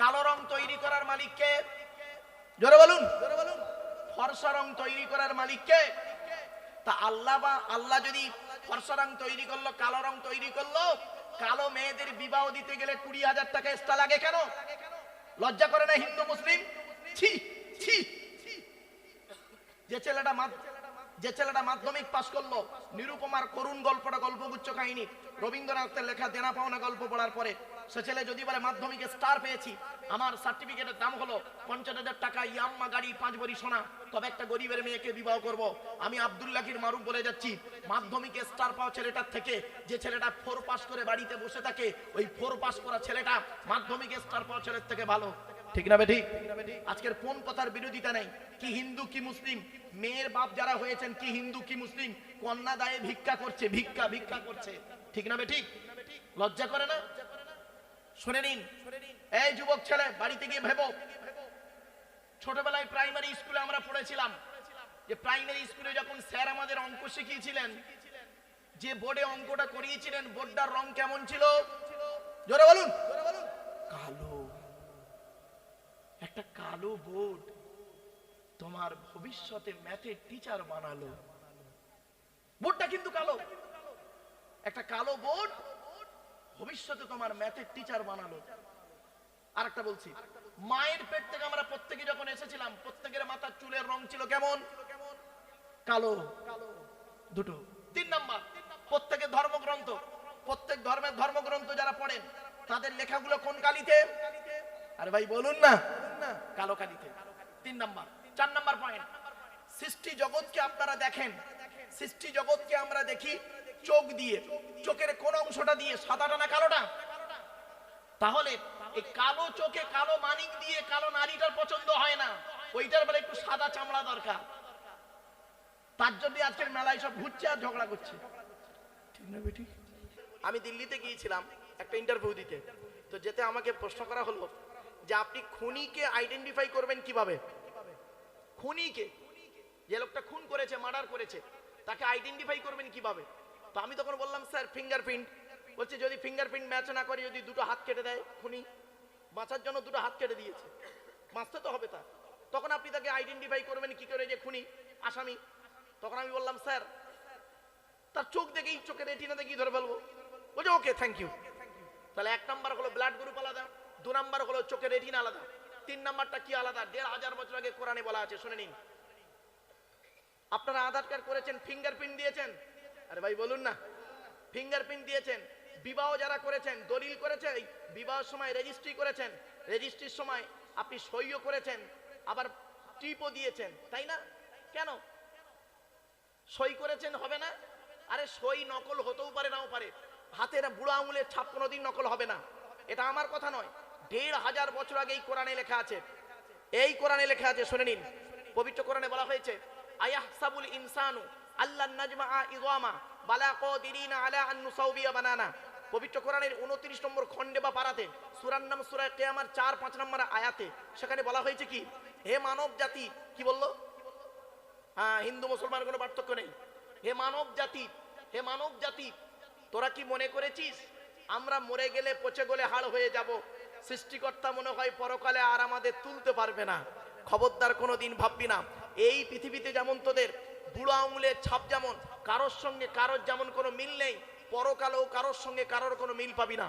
কালো রং তৈরি করার মালিককে? জোরে বলুন। জোরে বলুন ফর্সা রং তৈরি করার মালিককে? তা আল্লাহ বা আল্লাহ যদি ফর্সা রং তৈরি করল, কালো রং তৈরি করল, কালো মেয়েদের বিবাহ দিতে গেলে কুড়ি হাজার টাকা এক্সট্রা লাগে কেন? লজ্জা করে না হিন্দু, মুসলিম? যে ছেলেটা যে ছেলেটা মাধ্যমিক পাশ করল, নিরুপমার করুণ গল্পটা গল্পগুচ্ছ কাহিনী, রবীন্দ্রনাথের লেখা দেনা পাওনা গল্প পড়ার পরে সে ছেলে যদি বলে, মাধ্যমিকে স্টার পেয়েছি, আমার সার্টিফিকেটের দাম হলো পঞ্চাশ হাজার টাকা, ইয়াম্মা গাড়ি পাঁচ ভরি সোনা, তবে একটা গরিবের মেয়েকে বিবাহ করব। আমি আব্দুল্লাহির মারুফ বলে যাচ্ছি, মাধ্যমিকে স্টার পাওয়া ছেলেটার থেকে যে ছেলেটা ফোর পাস করে বাড়িতে বসে থাকে, ওই ফোর পাস করা ছেলেটা মাধ্যমিকে স্টার পাওয়া ছেলের থেকে ভালো। ঠিক না বেঠিক আজকের কোন কথার বিরোধিতা নেই? কি হিন্দু, কি মুসলিম? মেয়ের বাপ যারা হয়েছেন, কি হিন্দু, কি মুসলিম? কন্যা দায়ে ভিক্ষা করছে, ভিক্ষা ভিক্ষা করছে। ঠিক না বেঠিক লজ্জা করে না? শুনে নিন। এই যুবক ছেলে, বাড়িতে গিয়ে ভেবো। ছোটবেলায় প্রাইমারি স্কুলে আমরা পড়েছিলাম। যে প্রাইমারি স্কুলে যখন স্যার আমাদের অঙ্ক শিখিয়েছিলেন, যে বোর্ডে অঙ্কটা করিয়েছিলেন বোর্ডটার রং কেমন ছিল? জোরে বলুন। কালো। একটা কালো বোর্ড তোমার ভবিষ্যতে ম্যাথের টিচার বানালো। বোর্ডটা কিন্তু কালো। একটা কালো বোর্ড ভবিষ্যতে তোমার ম্যাথের টিচার বানালো আর একটা বলছি, মায়ের পেট থেকে আমরা প্রত্যেকে যখন এসেছিলাম, প্রত্যেকের মাথার চুলের রং ছিল কেমন? কালো। দুটো। তিন নাম্বার, প্রত্যেকের ধর্মগ্রন্থ, প্রত্যেক ধর্মের ধর্মগ্রন্থ যারা পড়েন, তাদের লেখাগুলো কোন কালিতে? আরে ভাই, বলুন না। কালো কালিতে। তিন নাম্বার, চার নাম্বার পয়েন্ট সৃষ্টি জগৎকে আপনারা দেখেন। সৃষ্টি জগৎকে আমরা দেখি চোখ দিয়ে চোখের কোন অংশটা দিয়ে সাদাটা না কালোটা? তাহলে এই কালো চোখে কালো মানিক দিয়ে কালো নারীটার পছন্দ হয় না। ওইটার বলে একটু সাদা চামড়া দরকার। তার জন্য আজকের মেলায় সব ঘুরছে আর ঝগড়া করছে। ঠিক না বেটি? আমি দিল্লিতে গিয়েছিলাম একটা ইন্টারভিউ দিতে। তো যেতে আমাকে প্রশ্ন করা হলো যে আপনি খুনিকে আইডেন্টিফাই করবেন কীভাবে? খুনিকে। যে লোকটা খুন করেছে মার্ডার করেছে তাকে আইডেন্টিফাই করবেন কীভাবে? তো আমি তখন বললাম, স্যার ফিঙ্গারপ্রিন্ট বলছে, যদি ফিঙ্গারপ্রিন্ট ম্যাচ না করে, যদি দুটো হাত কেটে দেয় খুনি, বাঁচার জন্য দুটো হাত কেটে দিয়েছে। বাঁচতে তো হবে তার। তখন আপনি তাকে আইডেন্টিফাই করবেন কি করে যে খুনি, আসামি। তখন আমি বললাম, স্যার, তার চোখ দেখেই চোখের রেটিনা দেখেই ধরে ফেলব? বলছে, ওকে থ্যাংক ইউ তাহলে এক নাম্বার হলো ব্লাড গ্রুপ আলাদা, দু নাম্বার হলো চোখের রেটিনা আলাদা, তিন নাম্বারটা কি আলাদা? দেড় হাজার বছর আগে কোরআনে বলা আছে, শুনে নিন। আপনারা আধার কার্ড করেছেন ফিঙ্গারপ্রিন্ট দিয়েছেন আরে ভাই বলুন না। ফিঙ্গারপ্রিন্ট দিয়েছেন। বিবাহ যারা করেছেন, দলিল করেছে এই বিবাহের সময় রেজিস্ট্রি করেছেন রেজিস্ট্রির সময় আপনি সইও করেছেন, আবার টিপও দিয়েছেন, তাই না? কেন? সই করেছেন হবে না? আরে সই নকল হতেও পারে, নাও পারে। হাতের বুড়ো আঙুলের ছাপ কোনোদিন নকল হবে না। এটা আমার কথা নয়। দেড় হাজার বছর আগে এই কোরআনে লেখা আছে। এই কোরআনে লেখা আছে, শুনে নিন। পবিত্র কোরআনে বলা হয়েছে, আয়াহসাবুল ইনসানু আল্লাহ নাজমা ইদামা বালা কাদিরিনা আলা আন নুসাউবিয়া বানানা। পবিত্র কোরআনের 29 নম্বর খণ্ডে বা পারাতে সূরার নাম সূরা কিয়ামার 4 5 নম্বর আয়াতে সেখানে বলা হয়েছে কি, হে মানব জাতি, কি বলল? হ্যাঁ হিন্দু মুসলমানের কোনো পার্থক্য নেই। হে মানব জাতি, হে মানব জাতি, তোরা কি মনে করেছিস, আমরা মরে গেলে পচে গলে হাড় হয়ে যাব, সৃষ্টিকর্তা মনে হয় পরকালে আর আমাদের তুলতে পারবে না। খবরদার কোনো দিন ভাববি না। এই পৃথিবীতে যেমন তোদের বুড়ো আঙুলের ছাপ যেমন, কারোর সঙ্গে কারোর যেমন কোনো মিল নেই, পরকালেও কারোর সঙ্গে কারোর কোনো মিল পাবি না।